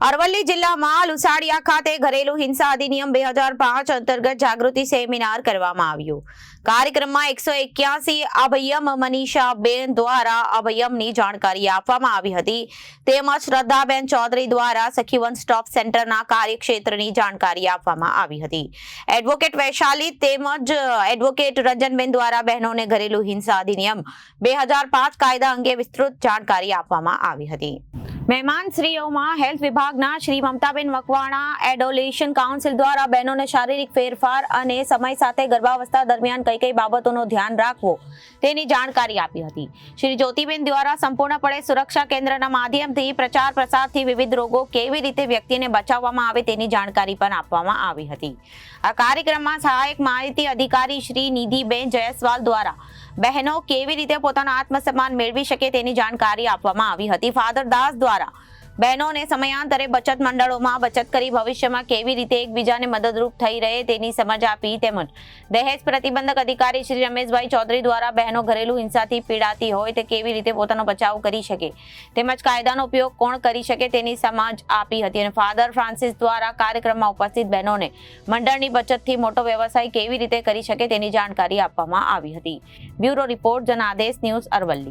અરવલ્લી જિલ્લામાં લુસાડિયા ખાતે ઘરેલુ હિંસા અધિનિયમ બે હજાર પાંચ અંતર્ગત જાગૃતિ સેમિનાર કરવામાં આવ્યું. કાર્યક્રમમાં એકસો એક્યાસી અભયમ મનીષા બેન દ્વારા અભયમની જાણકારી આપવામાં આવી હતી. તેમજ શ્રદ્ધાબેન ચૌધરી દ્વારા સખીવન સ્ટોપ સેન્ટરના કાર્યક્ષેત્રની જાણકારી આપવામાં આવી હતી. એડવોકેટ વૈશાલી તેમજ એડવોકેટ રંજનબેન દ્વારા બહેનોને ઘરેલુ હિંસા અધિનિયમ બે હજાર પાંચ કાયદા અંગે વિસ્તૃત જાણકારી આપવામાં આવી હતી. મહેમાન શ્રીઓમાં હેલ્થ વિભાગના શ્રી મમતાબેન મકવાણા, એડોલેશન કાઉન્સિલ દ્વારા બહેનોને શારીરિક ફેરફાર અને સમય સાથે ગર્ભાવસ્થા દરમિયાન કઈ કઈ બાબતોનું ધ્યાન રાખવો તેની જાણકારી આપી હતી. શ્રી જ્યોતિબેન દ્વારા સંપૂર્ણપણે સુરક્ષા કેન્દ્રના માધ્યમથી પ્રચાર પ્રસારથી વિવિધ રોગો કેવી રીતે વ્યક્તિને બચાવવામાં આવે તેની જાણકારી પણ આપવામાં આવી હતી. આ કાર્યક્રમમાં સહાયક માહિતી અધિકારી શ્રી નિધિબેન જયસ્વાલ દ્વારા બહેનો કેવી રીતે પોતાનું આત્મસન્માન મેળવી શકે તેની જાણકારી આપવામાં આવી હતી. ફાધર દાસ દ્વારા બહેનોને સમયાંતરે બચત મંડળોમાં બચત કરી ભવિષ્યમાં કેવી રીતે એકબીજાને મદદરૂપ થઈ રહે તેની સમજ આપી તેમજ દહેજ પ્રતિબંધક અધિકારી શ્રી રમેશભાઈ ચૌધરી દ્વારા બહેનો ઘરેલુ હિંસાથી પીડાતી હોય તે કેવી રીતે પોતાનો બચાવ કરી શકે, તેમજ કાયદાનો ઉપયોગ કોણ કરી શકે તેની સમજ આપી હતી અને ફાધર ફ્રાન્સિસ દ્વારા કાર્યક્રમમાં ઉપસ્થિત બહેનોને મંડળની બચતથી મોટો વ્યવસાય કેવી રીતે કરી શકે તેની જાણકારી આપવામાં આવી હતી. Bureau report, Janadesh news Aravalli.